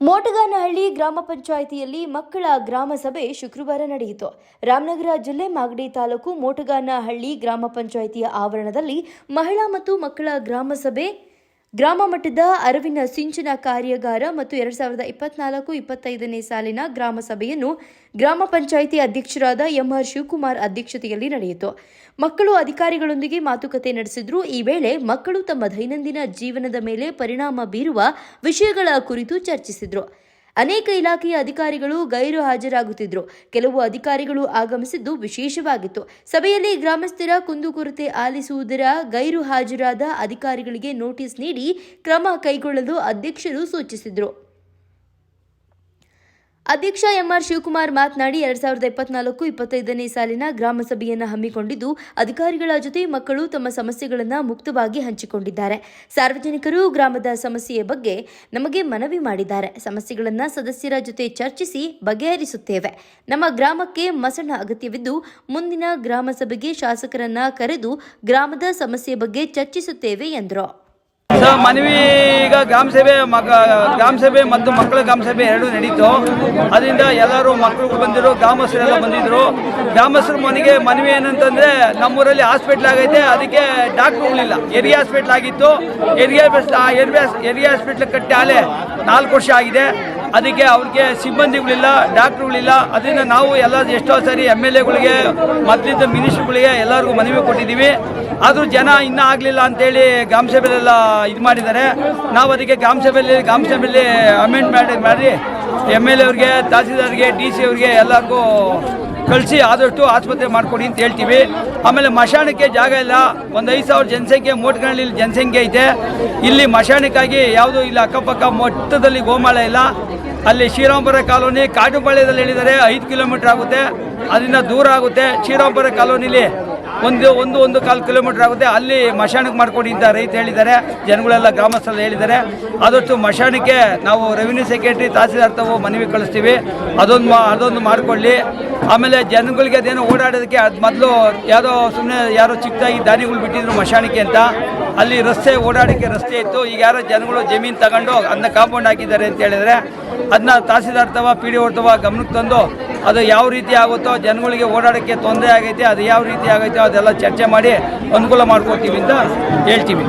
ಮೋಟಗಾನಹಳ್ಳಿ ಗ್ರಾಮ ಪಂಚಾಯಿತಿಯಲ್ಲಿ ಮಕ್ಕಳ ಗ್ರಾಮ ಸಭೆ ಶುಕ್ರವಾರ ನಡೆಯಿತು. ರಾಮನಗರ ಜಿಲ್ಲೆ ಮಾಗಡಿ ತಾಲೂಕು ಮೋಟಗಾನಹಳ್ಳಿ ಗ್ರಾಮ ಪಂಚಾಯಿತಿಯ ಆವರಣದಲ್ಲಿ ಮಹಿಳಾ ಮತ್ತು ಮಕ್ಕಳ ಗ್ರಾಮ ಸಭೆ ಗ್ರಾಮ ಮಟ್ಟದ ಅರವಿನ ಸಿಂಚನ ಕಾರ್ಯಾಗಾರ ಮತ್ತು ಎರಡ್ ಸಾವಿರದ ಇಪ್ಪತ್ನಾಲ್ಕು ಇಪ್ಪತ್ತೈದನೇ ಸಾಲಿನ ಗ್ರಾಮ ಸಭೆಯನ್ನು ಗ್ರಾಮ ಪಂಚಾಯಿತಿ ಅಧ್ಯಕ್ಷರಾದ ಎಂಆರ್ ಶಿವಕುಮಾರ್ ಅಧ್ಯಕ್ಷತೆಯಲ್ಲಿ ನಡೆಯಿತು. ಮಕ್ಕಳು ಅಧಿಕಾರಿಗಳೊಂದಿಗೆ ಮಾತುಕತೆ ನಡೆಸಿದ್ರು. ಈ ವೇಳೆ ಮಕ್ಕಳು ತಮ್ಮ ದೈನಂದಿನ ಜೀವನದ ಮೇಲೆ ಪರಿಣಾಮ ಬೀರುವ ವಿಷಯಗಳ ಕುರಿತು ಚರ್ಚಿಸಿದ್ರು. ಅನೇಕ ಇಲಾಖೆಯ ಅಧಿಕಾರಿಗಳು ಗೈರು ಹಾಜರಾಗುತ್ತಿದ್ದರು ಕೆಲವು ಅಧಿಕಾರಿಗಳು ಆಗಮಿಸಿದ್ದು ವಿಶೇಷವಾಗಿತ್ತು. ಸಭೆಯಲ್ಲಿ ಗ್ರಾಮಸ್ಥರ ಕುಂದುಕೊರತೆ ಆಲಿಸುವುದರ ಗೈರು ಹಾಜರಾದ ಅಧಿಕಾರಿಗಳಿಗೆ ನೋಟಿಸ್ ನೀಡಿ ಕ್ರಮ ಕೈಗೊಳ್ಳಲು ಅಧ್ಯಕ್ಷರು ಸೂಚಿಸಿದರು. ಅಧ್ಯಕ್ಷ ಎಂಆರ್ ಶಿವಕುಮಾರ್ ಮಾತನಾಡಿ, ಎರಡ್ ಸಾವಿರದ ಇಪ್ಪತ್ನಾಲ್ಕು ಇಪ್ಪತ್ತೈದನೇ ಸಾಲಿನ ಗ್ರಾಮ ಸಭೆಯನ್ನು ಹಮ್ಮಿಕೊಂಡಿದ್ದು, ಅಧಿಕಾರಿಗಳ ಜೊತೆ ಮಕ್ಕಳು ತಮ್ಮ ಸಮಸ್ಯೆಗಳನ್ನು ಮುಕ್ತವಾಗಿ ಹಂಚಿಕೊಂಡಿದ್ದಾರೆ. ಸಾರ್ವಜನಿಕರು ಗ್ರಾಮದ ಸಮಸ್ಯೆಯ ಬಗ್ಗೆ ನಮಗೆ ಮನವಿ ಮಾಡಿದ್ದಾರೆ. ಸಮಸ್ಯೆಗಳನ್ನು ಸದಸ್ಯರ ಜೊತೆ ಚರ್ಚಿಸಿ ಬಗೆಹರಿಸುತ್ತೇವೆ. ನಮ್ಮ ಗ್ರಾಮಕ್ಕೆ ಮಸಣ ಅಗತ್ಯವಿದ್ದು, ಮುಂದಿನ ಗ್ರಾಮ ಸಭೆಗೆ ಶಾಸಕರನ್ನ ಕರೆದು ಗ್ರಾಮದ ಸಮಸ್ಯೆ ಬಗ್ಗೆ ಚರ್ಚಿಸುತ್ತೇವೆ ಎಂದರು. ಮನವಿ ಗ್ರಾಮ ಸಭೆ, ಮಗ, ಗ್ರಾಮ ಸಭೆ ಮತ್ತು ಮಕ್ಕಳ ಗ್ರಾಮ ಸಭೆ ಎರಡು ನಡೀತು. ಅದರಿಂದ ಎಲ್ಲರೂ ಮಕ್ಕಳು ಬಂದಿದ್ರು, ಗ್ರಾಮಸ್ಥರೆಲ್ಲ ಬಂದಿದ್ರು. ಗ್ರಾಮಸ್ಥರ ಮನೆಗೆ ಮನವಿ ಏನಂತಂದ್ರೆ ನಮ್ಮೂರಲ್ಲಿ ಹಾಸ್ಪಿಟ್ಲ್ ಆಗೈತೆ, ಅದಕ್ಕೆ ಡಾಕ್ಟ್ರುಗಳಿಲ್ಲ ಏರಿಯಾ ಹಾಸ್ಪಿಟ್ಲ್ ಆಗಿತ್ತು. ಏರಿಯಾ ಏರಿಯಾ ಏರಿಯಾ ಹಾಸ್ಪಿಟ್ಲ್ ಕಟ್ಟಿ ಆಲೆ ನಾಲ್ಕು ವರ್ಷ ಆಗಿದೆ. ಅದಕ್ಕೆ ಅವ್ರಿಗೆ ಸಿಬ್ಬಂದಿಗಳಿಲ್ಲ, ಡಾಕ್ಟ್ರುಗಳಿಲ್ಲ. ಅದರಿಂದ ನಾವು ಎಲ್ಲ ಎಷ್ಟೋ ಸರಿ ಎಂ ಎಲ್ ಎಗಳಿಗೆ ಮೊದಲಿದ್ದ ಮಿನಿಸ್ಟ್ರುಗಳಿಗೆ ಎಲ್ಲರಿಗೂ ಮನವಿ ಕೊಟ್ಟಿದ್ದೀವಿ. ಆದರೂ ಜನ ಇನ್ನೂ ಆಗಲಿಲ್ಲ ಅಂತೇಳಿ ಗ್ರಾಮ ಸಭೆಯಲ್ಲೆಲ್ಲ ಇದು ಮಾಡಿದ್ದಾರೆ. ನಾವು ಅದಕ್ಕೆ ಗ್ರಾಮ ಸಭೆಯಲ್ಲಿ ಗ್ರಾಮ ಸಭೆಯಲ್ಲಿ ಅಮೆಂಡ್ ಮಾಡಿ ಮಾಡಿ ಎಂ ಎಲ್ ಎ ಅವ್ರಿಗೆ, ತಹಸೀಲ್ದಾರ್ಗೆ, ಡಿ ಸಿ ಅವ್ರಿಗೆ ಎಲ್ಲರಿಗೂ ಕಳಿಸಿ ಆದಷ್ಟು ಆಸ್ಪತ್ರೆ ಮಾಡಿಕೊಡಿ ಅಂತ ಹೇಳ್ತೀವಿ. ಆಮೇಲೆ ಮಶಾಣಕ್ಕೆ ಜಾಗ ಇಲ್ಲ. ಒಂದು ಐದು ಸಾವಿರ ಜನಸಂಖ್ಯೆ ಮೋಟ್ಗಳಲ್ಲಿ ಜನಸಂಖ್ಯೆ ಐತೆ. ಇಲ್ಲಿ ಮಶಾಣಕ್ಕಾಗಿ ಯಾವುದು ಇಲ್ಲ, ಅಕ್ಕಪಕ್ಕ ಮೊಟ್ಟದಲ್ಲಿ ಗೋಮಾಳ ಇಲ್ಲ. ಅಲ್ಲಿ ಶ್ರೀರಾಮಪುರ ಕಾಲೋನಿ ಕಾಡುಪಾಳ್ಯದಲ್ಲಿ ಹೇಳಿದರೆ ಐದು ಕಿಲೋಮೀಟರ್ ಆಗುತ್ತೆ. ಅದರಿಂದ ದೂರ ಆಗುತ್ತೆ. ಶ್ರೀರಾಮಪುರ ಕಾಲೋನಿಲಿ ಒಂದು ಒಂದು ಒಂದು ಕಾಲು ಕಿಲೋಮೀಟರ್ ಆಗುತ್ತೆ. ಅಲ್ಲಿ ಮಶಾಣಕ್ಕೆ ಮಾಡ್ಕೊಡಿ ಅಂತ ರೈತ ಹೇಳಿದ್ದಾರೆ. ಜನಗಳೆಲ್ಲ ಗ್ರಾಮಸ್ಥರು ಹೇಳಿದ್ದಾರೆ. ಆದಷ್ಟು ಮಶಾನಕ್ಕೆ ನಾವು ರೆವಿನ್ಯೂ ಸೆಕ್ರೆಟರಿ ತಹಸೀಲ್ದಾರ್ ತಾವು ಮನವಿ ಕಳಿಸ್ತೀವಿ. ಅದೊಂದು ಮಾ ಅದೊಂದು ಮಾಡಿಕೊಳ್ಳಿ. ಆಮೇಲೆ ಜನಗಳಿಗೆ ಅದೇನೋ ಓಡಾಡೋದಕ್ಕೆ ಅದು ಮೊದಲು ಯಾವುದೋ ಸುಮ್ಮನೆ ಯಾರೋ ಚಿಕ್ಕದಾಗಿ ದಾರಿಗಳು ಬಿಟ್ಟಿದ್ರು ಮಶಾನಕ್ಕೆ ಅಂತ. ಅಲ್ಲಿ ರಸ್ತೆ ಓಡಾಡೋಕ್ಕೆ ರಸ್ತೆ ಇತ್ತು. ಈಗ ಯಾರೋ ಜನಗಳು ಜಮೀನು ತಗೊಂಡು ಅದನ್ನ ಕಾಂಪೌಂಡ್ ಹಾಕಿದ್ದಾರೆ ಅಂತ ಹೇಳಿದರೆ ಅದನ್ನ ತಹಸೀಲ್ದಾರ್ ತವ ಪಿ ಡಿ ತವ ಗಮನಕ್ಕೆ ತಂದು ಅದು ಯಾವ ರೀತಿ ಆಗುತ್ತೋ, ಜನಗಳಿಗೆ ಓಡಾಡೋಕ್ಕೆ ತೊಂದರೆ ಆಗೈತೆ, ಅದು ಯಾವ ರೀತಿ ಆಗೈತೆ, ಅದೆಲ್ಲ ಚರ್ಚೆ ಮಾಡಿ ಅನುಕೂಲ ಮಾಡ್ಕೋತೀವಿ ಅಂತ ಹೇಳ್ತೀವಿ.